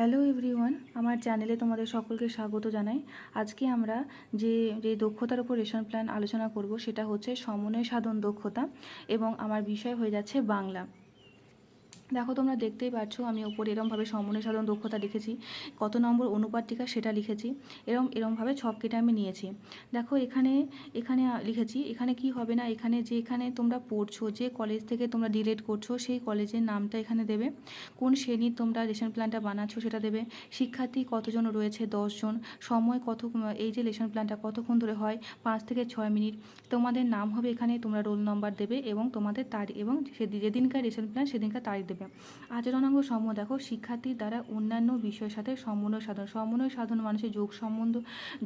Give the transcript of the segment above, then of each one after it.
Hello everyone আমার চ্যানেলে তোমাদের সকলকে স্বাগত জানাই। আজকে আমরা যে যে দক্ষতার উপর রেশন প্ল্যান আলোচনা করব, সেটা হচ্ছে সমন্বয় সাধন দক্ষতা এবং আমার বিষয় হয়ে যাচ্ছে বাংলা। দেখো তোমরা দেখতেই পাচ্ছ আমি ওপরে এরমভাবে সমন্বয় সাধন দক্ষতা লিখেছি, কত নম্বর অনুপাতিকা সেটা লিখেছি, এরম, এরমভাবে ছক কেটে আমি নিয়েছি। দেখো এখানে এখানে লিখেছি, এখানে কি হবে না, এখানে যে এখানে তোমরা পড়ছো, যে কলেজ থেকে তোমরা ডিলেট করছ, সেই কলেজের নামটা এখানে দেবে, কোন শ্রেণির তোমরা লেসন প্ল্যানটা বানাচ্ছো সেটা দেবে, শিক্ষার্থী কতজন রয়েছে, দশজন, সময় কত, এই যে লেসন প্ল্যানটা কতক্ষণ ধরে হয়, পাঁচ থেকে ছয় মিনিট, তোমাদের নাম হবে এখানে, তোমরা রোল নম্বর দেবে এবং তোমাদের তারিখ, এবং যেদিনকার লেসন প্ল্যান সেদিনকার তারিখ দেবে। আচরণাঙ্গ সমূহ দেখো, শিক্ষার্থীর দ্বারা অন্যান্য বিষয়ের সাথে সমন্বয় সাধন সমন্বয় সাধন মানুষের যোগ সম্বন্ধ,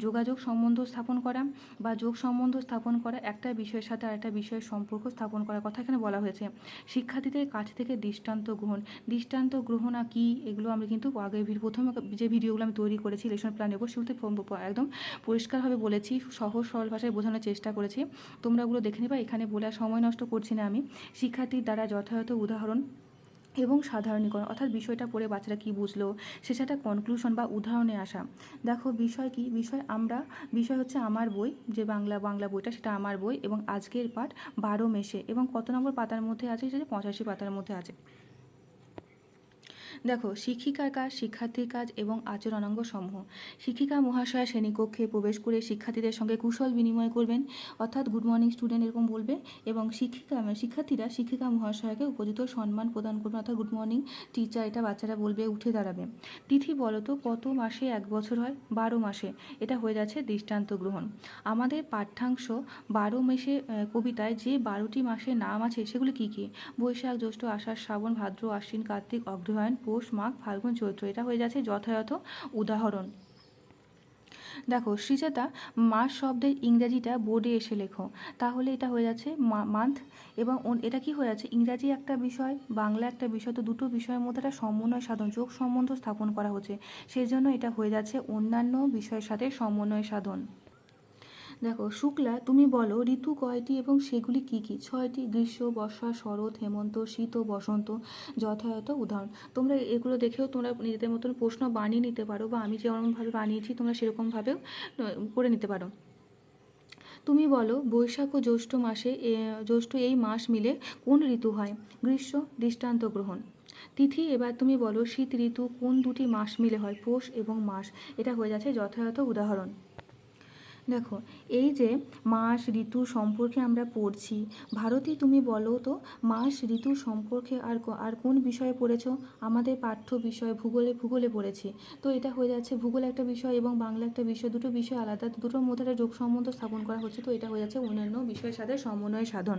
যোগাযোগ সম্বন্ধ স্থাপন করা বা যোগ সম্বন্ধ স্থাপন করা একটা বিষয়ের সাথে আরেকটা বিষয়ের সম্পর্ক স্থাপন করার কথা এখানে বলা হয়েছে। শিক্ষার্থীদের কাছ থেকে দৃষ্টান্ত গ্রহণ দৃষ্টান্ত গ্রহণ আর কী এগুলো আমরা কিন্তু আগে প্রথমে যে ভিডিওগুলো আমি তৈরি করেছি লেসন প্ল্যানের উপর সেগুলোতে একদম পরিষ্কারভাবে বলেছি, সহজ সরল ভাষায় বোঝানোর চেষ্টা করেছি। তোমরা ওগুলো দেখে নিবা, এখানে বলে সময় নষ্ট করছি না আমি। শিক্ষার্থীর দ্বারা যথাযথ উদাহরণ এবং সাধারণীকরণ, অর্থাৎ বিষয়টা পড়ে বাচ্চারা কি বুঝলো সেটা কনক্লুশন বা উদাহরণে আসা। দেখো বিষয় কি? বিষয় আমরা, বিষয় হচ্ছে আমার বই, যে বাংলা বাংলা বইটা সেটা আমার বই এবং আজকের পাঠ বারো মেশে এবং কত নম্বর পাতার মধ্যে আছে? সেটা পঁচাশি পাতার মধ্যে আছে। দেখো, শিক্ষিকার কাজ, শিক্ষার্থীর কাজ এবং আচরণাঙ্গ সমূহ। শিক্ষিকা, মহাশয়া, শ্রেণীকক্ষে প্রবেশ করে শিক্ষার্থীদের সঙ্গে কুশল বিনিময় করবেন। অর্থাৎ গুড মর্নিং স্টুডেন্ট এরকম বলবে এবং শিক্ষিকা মানে শিক্ষার্থীরা শিক্ষিকা, মহাশয়াকে উপযুক্ত সম্মান প্রদান করবে অর্থাৎ গুড মর্নিং টিচার এটা বাচ্চারা বলবে, উঠে দাঁড়াবে। তিথি বলতো, কত মাসে এক বছর হয়? বারো মাসে। এটা হয়ে যাচ্ছে দৃষ্টান্ত গ্রহণ। আমাদের পাঠ্যাংশ বারো মাসে কবিতায় যে বারোটি মাসের নাম আছে, সেগুলি কী কী? বৈশাখ, জ্যৈষ্ঠ, আষাঢ়, শ্রাবণ, ভাদ্র আশ্বিন কার্তিক, অগ্রহায়ণ পৌষ মাঘ, ফাল্গুন, চৈত্র, এটা হয়ে যাচ্ছে যথাযথ উদাহরণ। দেখো শ্রীজাতা মাস শব্দের ইংরাজিটা বোর্ডে এসে লেখো। তাহলে এটা হয়ে যাচ্ছে মান্থ এবং এটা কি হয়ে যাচ্ছে? ইংরাজি একটা বিষয়, বাংলা একটা বিষয়, তো দুটো বিষয়ের মধ্যে একটা সমন্বয় সাধন, যোগ সম্বন্ধ স্থাপন করা হচ্ছে। সেই জন্য এটা হয়ে যাচ্ছে অন্যান্য বিষয়ের সাথে সমন্বয় সাধন। দেখো, শুক্লা, তুমি বলো, ঋতু কয়টি এবং সেগুলি কি কি? ছয়টি, গ্রীষ্ম, বর্ষা, শরৎ, হেমন্ত, শীত ও বসন্ত, যথাযথ উদাহরণ। তোমরা এগুলো দেখেও তোমরা নিজেদের মতন প্রশ্ন বানিয়ে নিতে পারো বা আমি যেমনভাবে বানিয়েছি, তোমরা সেরকমভাবেও করে নিতে পারো। তুমি বলো, বৈশাখ ও জ্যৈষ্ঠ মাসে জ্যৈষ্ঠ এই মাস মিলে কোন ঋতু হয়? গ্রীষ্ম, দৃষ্টান্ত গ্রহণ। তিথি, এবার তুমি বলো, শীত ঋতু কোন দুটি মাস মিলে হয়? পৌষ এবং মাস। এটা হয়ে যাচ্ছে যথাযথ উদাহরণ। দেখো, এই যে মাস ঋতু সম্পর্কে আমরা পড়ছি, ভারতী তুমি বলো তো, মাস ঋতু সম্পর্কে আর আর কোন বিষয়ে পড়েছ? আমাদের পাঠ্য বিষয় ভূগোলে ভূগোলে পড়েছি। তো এটা হয়ে যাচ্ছে ভূগোল একটা বিষয় এবং বাংলা একটা বিষয়, দুটো বিষয় আলাদা, দুটোর মধ্যে একটা যোগ সম্বন্ধ স্থাপন করা হচ্ছে, তো এটা হয়ে যাচ্ছে অন্যান্য বিষয়ের সাথে সমন্বয় সাধন।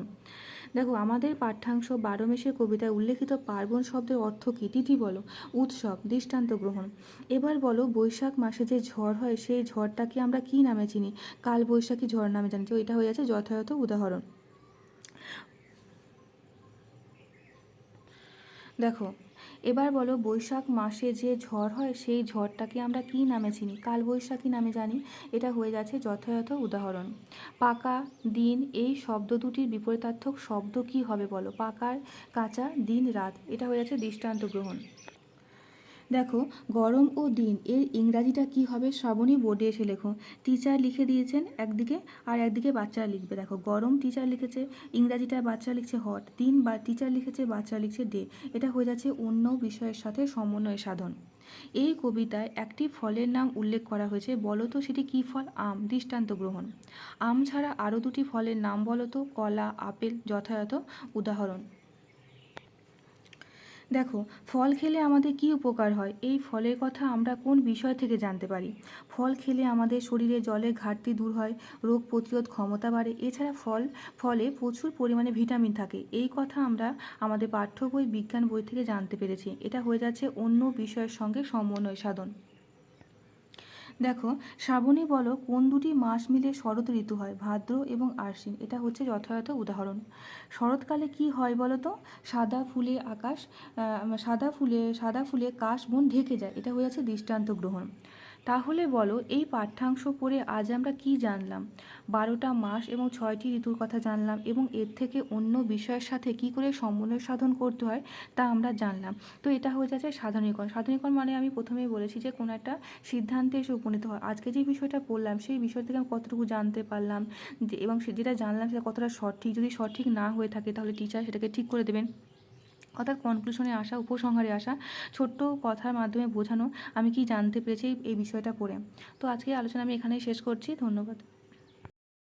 দেখো, আমাদের পাঠ্যাংশ বারো মেশের কবিতায় উল্লেখিত পার্বণ শব্দের অর্থ কী? তিথি বলো, উৎসব, দৃষ্টান্ত গ্রহণ। এবার বলো, বৈশাখ মাসে যে ঝড় হয়, সেই ঝড়টাকে আমরা কী নামে চিনি? কাল বৈশাখী ঝড় নামে জানি। তো এটা হয়ে আছে যথাযথ উদাহরণ। দেখো এবার বলো বৈশাখ মাসে যে ঝড় হয়, সেই ঝড়টাকে আমরা কী নামে চিনি? কালবৈশাখী নামে জানি। এটা হয়ে যাচ্ছে যথাযথ উদাহরণ। পাকা দিন, এই শব্দ দুটির বিপরীতার্থক শব্দ কি হবে বলো? পাকার কাঁচা দিন রাত। এটা হয়ে যাচ্ছে দৃষ্টান্ত গ্রহণ দেখো, গরম ও দিন, এর ইংরাজিটা কি হবে শ্রাবণী বোর্ডে এসে লেখো। টিচার লিখে দিয়েছেন একদিকে আর একদিকে বাচ্চারা লিখবে। দেখো, গরম টিচার লিখেছে, ইংরাজিটা বাচ্চা লিখছে হট দিন বা টিচার লিখেছে, বাচ্চা লিখছে ডে এটা হয়ে যাচ্ছে অন্য বিষয়ের সাথে সমন্বয় সাধন। এই কবিতায় একটি ফলের নাম উল্লেখ করা হয়েছে, বলো তো সেটি কী ফল? আম, দৃষ্টান্ত গ্রহণ। আম ছাড়া আরও দুটি ফলের নাম বলো তো, কলা, আপেল, যথাযথ উদাহরণ। দেখো, ফল খেলে আমাদের কি উপকার হয়? এই ফলের কথা আমরা কোন বিষয় থেকে জানতে পারি? ফল খেলে আমাদের শরীরে জলের ঘাটতি দূর হয়, রোগ প্রতিরোধ ক্ষমতা বাড়ে। এছাড়া ফল, ফলে প্রচুর পরিমাণে ভিটামিন থাকে। এই কথা আমরা আমাদের পাঠ্য বই, বিজ্ঞান বই থেকে জানতে পেরেছি। এটা হয়ে যাচ্ছে অন্য বিষয়ের সঙ্গে সমন্বয় সাধন। দেখো, শ্রাবণী বলো কোন দুটি মাস মিলে শরৎ ঋতু হয়, ভাদ্র এবং আশ্বিন? এটা হচ্ছে যথাযথ উদাহরণ। শরৎকালে কি হয় বলো তো? সাদা ফুলে আকাশ সাদা ফুলে সাদা ফুলে কাশ বন ঢেকে যায়। এটা হয়ে আছে দৃষ্টান্ত গ্রহণ। তাহলে বলো, এই পাঠ্যাংশ পড়ে আজ আমরা কি জানলাম? বারোটা মাস এবং ছয়টি ঋতুর কথা জানলাম এবং এর থেকে অন্য বিষয়ের সাথে কি করে সমন্বয় সাধন করতে হয় তা আমরা জানলাম। তো এটা হয়ে যাচ্ছে সাধারণীকরণ সাধারণীকরণ মানে আমি প্রথমেই বলেছি যে কোনো একটা সিদ্ধান্তে এসে উপনীত হয় আজকে যে বিষয়টা পড়লাম, সেই বিষয় থেকে আমি কতটুকু জানতে পারলাম এবং যেটা জানলাম সেটা কতটা সঠিক। যদি সঠিক না হয়ে থাকে, তাহলে টিচার সেটাকে ঠিক করে দেবেন। অর্থাৎ কনক্লুশনে আসা, উপসংহারে আসা ছোট্ট কথার মাধ্যমে বোঝানো আমি কি জানতে পেরেছি এই- বিষয়টা পড়ে। তো আজকে আলোচনা আমি এখানেই শেষ করছি। ধন্যবাদ।